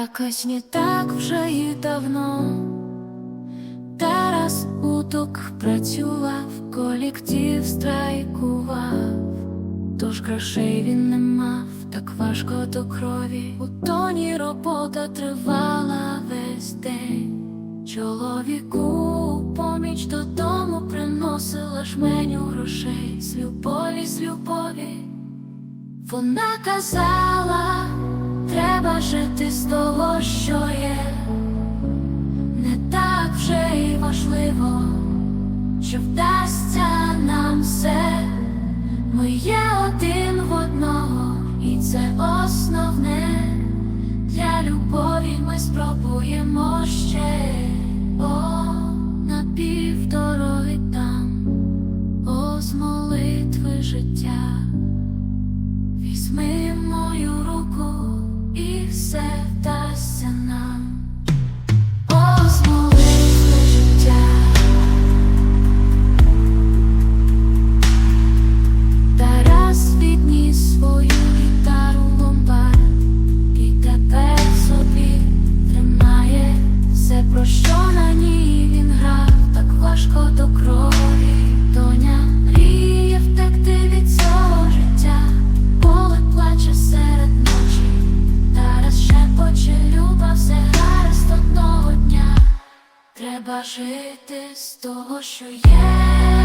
Якось не так вже і давно. Тарас уток працював, колектив страйкував, тож грошей він не мав, так важко до крові. У тоні робота тривала весь день. Чоловіку поміч додому приносила жменю грошей з любові, з любові. Вона казала, треба жити важливо, що вдасться нам все. Ми є один в одного, і це основне. Для любові ми спробуємо ще о, на півдороги там, о, з молитви життя. Візьми мою руку і все вдасться нам. Що на ній він грав, так важко до крові. Доня мріє втекти від цього життя, поле плаче серед ночі, Тарас шепоче люба, все гаразд одного дня. Треба жити з того, що є,